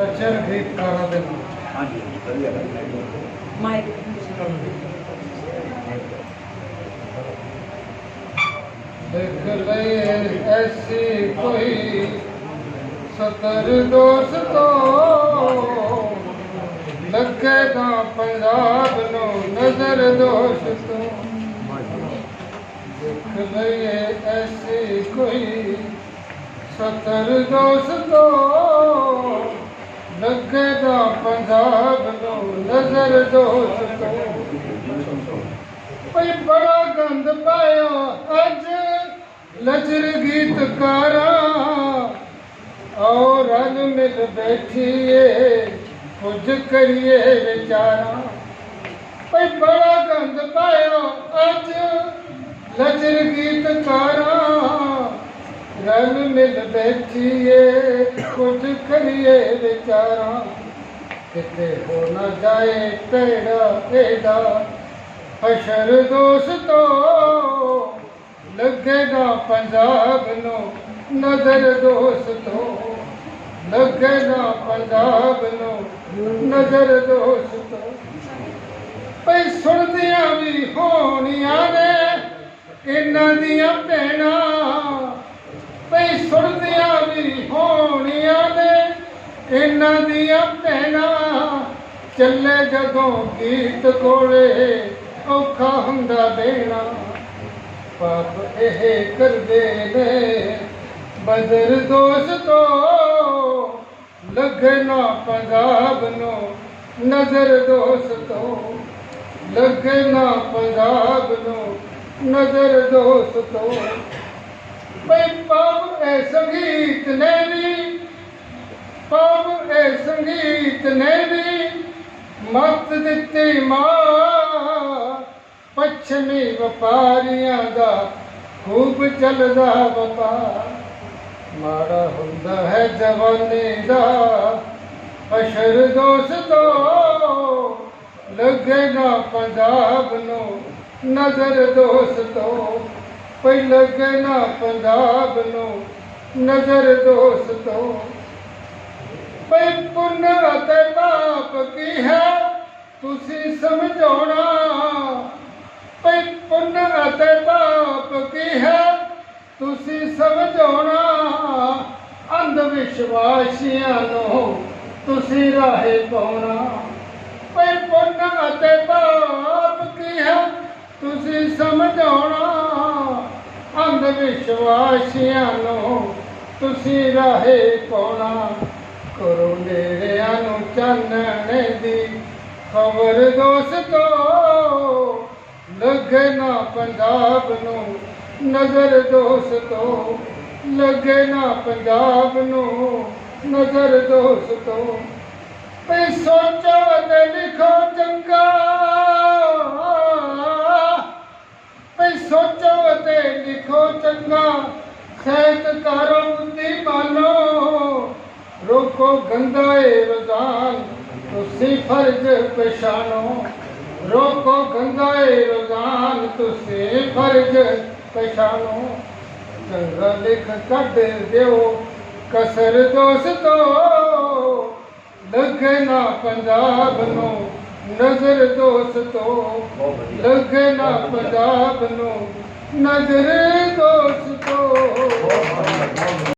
ਲੱਚਰ ਗੀਤਕਾਰਾਂ ਦੇ ਨਾਲ। ਹਾਂਜੀ ਵਧੀਆ ਗੱਲ ਹੈ ਮਾਈਕ। ਦੇਖ ਲਈ ਐਸੀ ਕੋਈ ਸਤਰ ਦੋਸਤੋ ਲੱਗੇ ਤਾਂ ਪੰਜਾਬ ਨੂੰ ਨਜ਼ਰ ਦੋਸਤੋ ਦੇਖ ਲਈ ਐਸੀ ਕੋਈ ਸਤਰ ਦੋਸਤੋ ਲੱਗੇ ਤਾਂ ਪੰਜਾਬ ਨੂੰ ਨਜ਼ਰ ਦੋਸਤੋ ਭਈ ਬੜਾ ਗੰਦ ਪਾਇਆ ਅੱਜ ਲਜਰ ਗੀਤਕਾਰਾ ਔਰ ਰਲ ਮਿਲ ਬੈਠੀਏ ਕੁਝ ਕਰੀਏ ਵਿਚਾਰਾ ਭਈ ਬੜਾ ਗੰਦ ਪਾਇਆ ਅੱਜ ਲਜਰ ਗੀਤਕਾਰਾ ਰਲ ਮਿਲ ਬੈਠੀਏ, ਕੁਝ ਕਰੀਏ ਵਿਚਾਰਾ। ਕਿਤੇ ਹੋ ਨਾ ਜਾਏ ਪੈੜਾ ਇਹਦਾ ਹਸ਼ਰ ਦੋਸਤੋ, ਲੱਗੇਗਾ ਪੰਜਾਬ ਨੂੰ ਨਜ਼ਰ ਦੋਸਤੋ, ਲੱਗੇਗਾ ਪੰਜਾਬ ਨੂੰ ਨਜ਼ਰ ਦੋਸਤੋ। ਪਈ ਸੁਣਦੀਆਂ ਵੀ ਹੋਣੀਆਂ ਨੇ ਇਹਨਾਂ ਦੀਆਂ ਭੈਣਾਂ ਪਈ ਸੁਣਦੀਆਂ ਵੀ ਹੋਣੀਆਂ ਨੇ ਇਹਨਾਂ ਦੀਆਂ ਭੈਣਾਂ ਚੱਲੇ ਜਦੋਂ ਗੀਤ ਕੋਲੇ ਔਖਾ ਹੁੰਦਾ ਦੇਣਾ। ਪਾਪ ਇਹ ਕਰਦੇ ਨੇ ਬਦਰ ਦੋਸਤੋ ਲੱਗੇ ਨਾ ਪੰਜਾਬ ਨੂੰ, ਨਜ਼ਰ ਦੋਸਤੋ ਲੱਗੇ ਨਾ ਪੰਜਾਬ ਨੂੰ, ਨਜ਼ਰ ਦੋਸਤੋ ਬਈ ਪਾਪ ਇਹ ਸੰਗੀਤ ਨੇ ਵੀ ਸੰਗੀਤ ਨੇ ਵੀ ਮਤ ਦਿੱਤੀ ਮਾਂ। ਪੱਛਮੀ ਵਪਾਰੀਆਂ ਦਾ ਖੂਬ ਚੱਲਦਾ ਵਪਾਰ। ਮਾੜਾ ਹੁੰਦਾ ਹੈ ਜਵਾਨੀ ਦਾ, ਅਸ਼ਰ ਦੋਸਤੋ, ਲੱਗੇ ਨਾ ਪੰਜਾਬ ਨੂੰ ਨਜ਼ਰ ਦੋਸਤੋ। ਪਈ ਲੱਗੇ ਨਾ ਪੰਜਾਬ ਨੂੰ ਨਜ਼ਰ ਦੋਸਤੋ। ਪਈ ਪੁੰਨ ਅਤੇ ਪਾਪ ਕੀ ਹੈ? ਤੁਸੀਂ ਸਮਝਾਉਣਾ। ਪਈ ਪੁੰਨ ਅਤੇ ਪਾਪ ਕੀ ਹੈ? ਤੁਸੀਂ ਸਮਝਾਉਣਾ। ਅੰਧ ਵਿਸ਼ਵਾਸੀਆਂ ਨੂੰ ਤੁਸੀਂ ਰਾਹੇ ਪਾਉਣਾ। ਪਈ ਪੁੰਨ ਅਤੇ ਪਾਪ ਕੀ ਹੈ? ਤੁਸੀਂ ਸਮਝਾਉਣਾ। ਅੰਧ ਵਿਸ਼ਵਾਸੀਆਂ ਨੂੰ ਤੁਸੀਂ ਰਾਹੇ ਪਾਉਣਾ। ਕਰੋ ਨੇੜਿਆਂ ਨੂੰ ਚਾਨਣੇ ਦੀ ਖਬਰ ਦੋਸਤੋ। ਲੱਗੇ ਨਾ ਪੰਜਾਬ ਨੂੰ ਨਜ਼ਰ ਦੋਸਤੋ। ਲੱਗੇ ਪੰਜਾਬ ਨੂੰ ਨਜ਼ਰ ਦੋਸਤੋ। ਪਈ ਸੋਚੋ ਤੇ ਲਿਖੋ ਚੰਗਾ। ਪਈ ਸੋਚੋ ਤੇ ਲਿਖੋ ਚੰਗਾ। ਸਾਹਿਤਕਾਰੋ ਬੁੱਧੀ ਗੰਦਾ ਏ ਰਜ਼ਾਨ ਤੁਸੀਂ ਫਰਜ਼ ਪਛਾਣੋ। ਰੋਕੋ ਗੰਦਾ ਏ ਰਜ਼ਾਨ ਤੁਸੀਂ ਫਰਜ਼ ਪਛਾਣੋ। ਚੰਗਾ ਲਿਖ ਕੱਢ ਦਿਓ ਕਸਰ ਦੋਸਤੋ। ਲੱਗੇ ਨਾ ਪੰਜਾਬ ਨੂੰ ਨਜ਼ਰ ਦੋਸਤੋ। ਬਹੁਤ ਵਧੀਆ। ਲੱਗੇ ਨਾ ਪੰਜਾਬ ਨੂੰ ਨਜ਼ਰ ਦੋਸਤੋ।